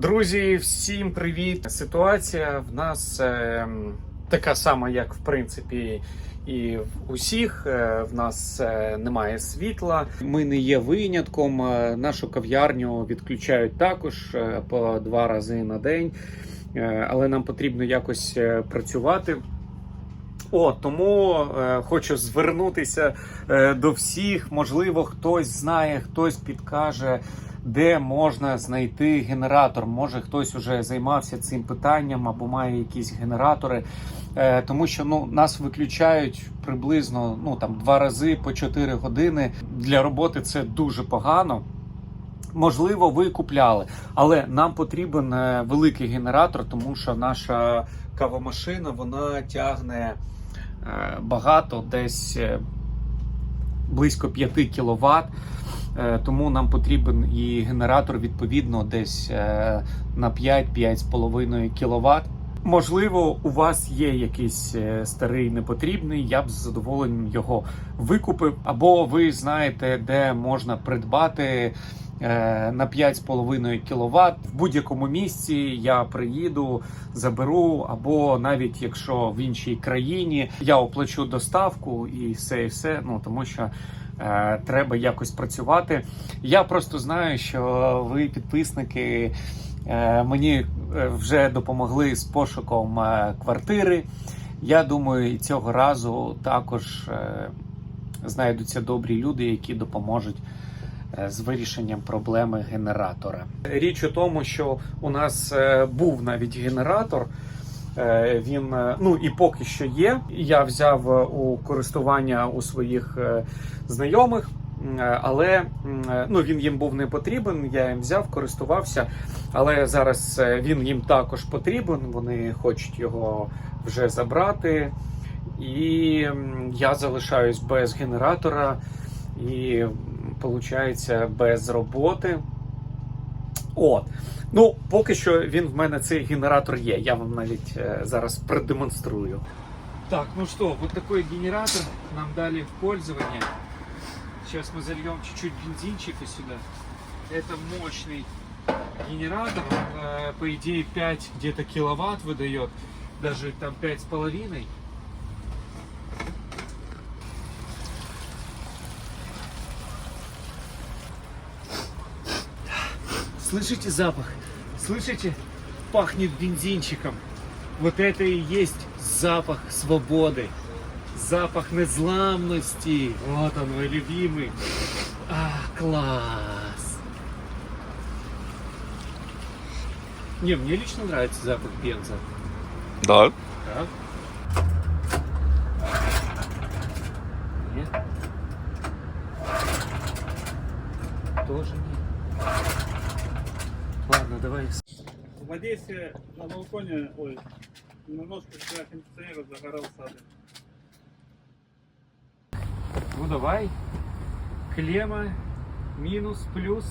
Друзі, всім привіт! Ситуація в нас е, така сама, як в принципі. І в усіх Е, в нас е, немає світла. Ми не є винятком. Е, Нашу кав'ярню відключають також е, по два рази на день, Е, але нам потрібно якось е, працювати. О, тому е, хочу звернутися е, до всіх. Можливо, хтось знає, хтось підкаже, де можна знайти генератор. Може, хтось уже займався цим питанням або має якісь генератори. Е, тому що ну нас виключають приблизно ну там два рази по 4 години. Для роботи це дуже погано. Можливо, ви купляли, але нам потрібен е, великий генератор, тому що наша кавомашина вона тягне е, багато, десь е, близько 5 кВт. Тому нам потрібен і генератор відповідно десь е, на 5-5,5 кВт. Можливо, у вас є якийсь е, старий непотрібний, я б з задоволенням його викупив. Або ви знаєте, де можна придбати е, на 5,5 кВт в будь-якому місці. Я приїду, заберу, або навіть якщо в іншій країні я оплачу доставку і все, і все. Ну тому що. Е, Треба якось працювати. Я просто знаю, що ви підписники е, мені е, вже допомогли з пошуком квартири. Я думаю, і цього разу також знайдуться добрі люди, які допоможуть з вирішенням проблеми генератора. Річ у тому, що у нас був навіть генератор. Е, Він е, ну і поки що є. Я взяв е, у користування у своїх знайомих. Але ну він їм був не потрібен. Я їм взяв, користувався. Але зараз він їм також потрібен. Вони хочуть його вже забрати. І я залишаюсь без генератора і виходить без роботи. От. Ну, поки що він в мене цей генератор є. Я вам навіть е, зараз продемонструю. Так, ну что, вот такой генератор нам дали в пользование. Сейчас мы зальем чуть-чуть бензинчика сюда. Это мощный генератор, он, э, по идее 5 где-то киловатт выдает, там 5,5. Слышите запах? Слышите? Пахнет бензинчиком. Вот это и есть запах свободы. Запах незламности. Вот он, мой любимый. А, класс. Не, мне лично нравится запах бенза. Да. Так. Нет. Тоже нет. Ладно, давай. В Одессе на балконе, ой, на ножках для кондиционера загорался один. Ну давай. Клемма, минус, плюс.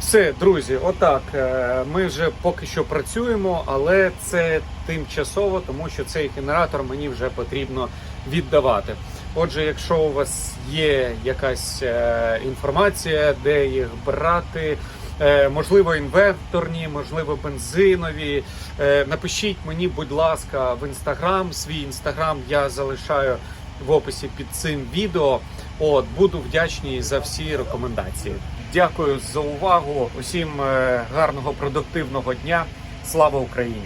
Все, друзі, отак. е, Ми вже поки що працюємо, але це тимчасово, тому що цей генератор мені вже потрібно віддавати. Отже, якщо у вас є якась е, інформація, де їх брати, е, можливо, інверторні, можливо, бензинові, е, напишіть мені, будь ласка, в інстаграм. Свій інстаграм я залишаю в описі під цим відео. От буду вдячний за всі рекомендації. Дякую за увагу. Усім гарного продуктивного дня. Слава Україні!